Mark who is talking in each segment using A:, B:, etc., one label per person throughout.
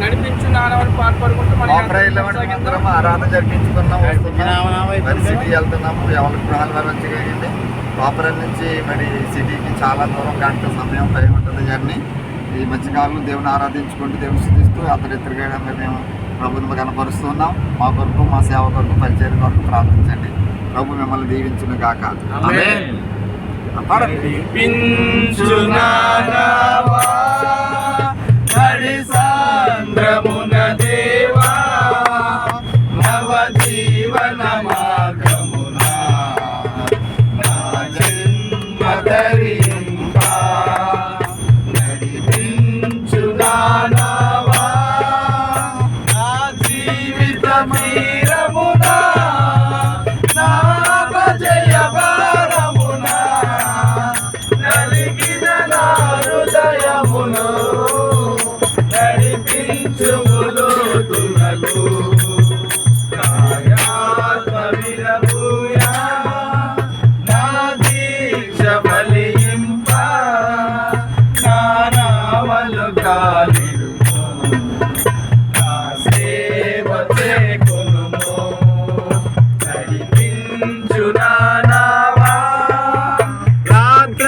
A: నడిపించు నానవని
B: ఆరాధన జరిపించుకున్నాం మరి సిటీ వెళ్తున్నాము ఎవరి గృహాల వారు వచ్చేయండి పాపరం నుంచి మరి సిటీకి చాలా దూరం గంట సమయం పై ఉంటుంది జర్నీ ఈ మధ్యకాలంలో దేవుని ఆరాధించుకుంటూ దేవుని స్థుతిస్తూ అతడు ఎత్తుగా మేము ప్రభుత్వం కనపరుస్తున్నాం మా కొరకు మా సేవ కొరకు పరిచయం కొరకు ప్రార్థించండి. ప్రభు మిమ్మల్ని దీవించును గాక
A: సాంద్రమున దేవా నవ జీవన మార్గమున నా జన్మ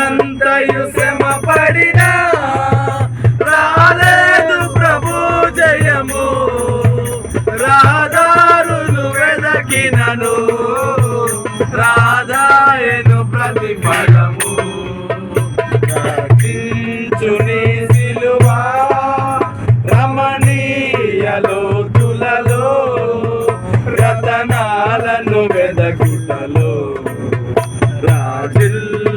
A: రాత్రంతయు శ్రమ పడినా రాలేదు ప్రభు జయము. రాదారులు వెదకినను రాదాయను ప్రతిఫలము. చుని సిలువా రమణీయ లోతులలో రతనాలను వెదకుటలో. రాజిల్లు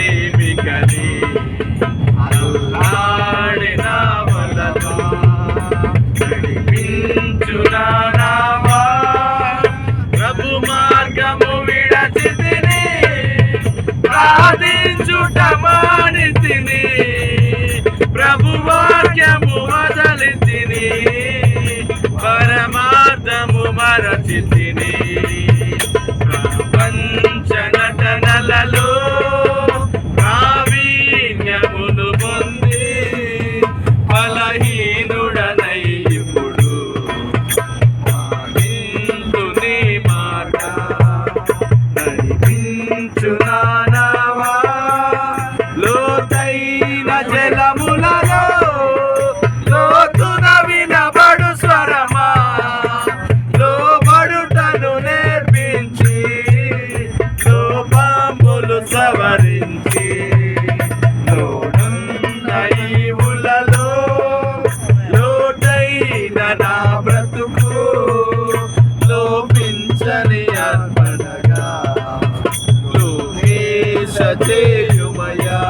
A: ఆధ్యాత్మిక లేమికని అల్లాడిన వలతో నడిపించు నా నావా? ప్రభు మార్గము విడచితిని ప్రార్థించుట మానితిని ప్రభు వాక్యము వదలి తిని పరమార్థము మరచి చేయుమయా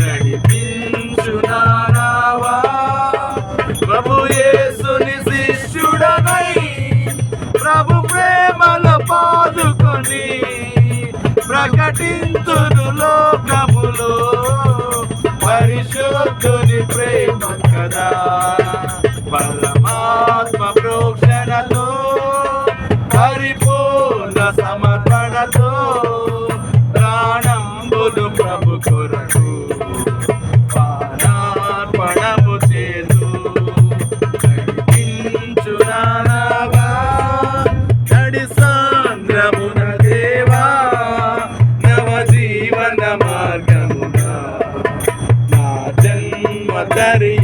A: నడిపించు నా నావా ప్రభు యేసుని శిష్యుడనై ప్రభు ప్రేమలో పాదుకొని ప్రకటింతును లోకములో. పరిశుద్ధుని ప్రేమ కదా. పరమాత్మ సాంద్రమున దేవా నవ జీవన మార్గమున. నా జన్మ ధరింప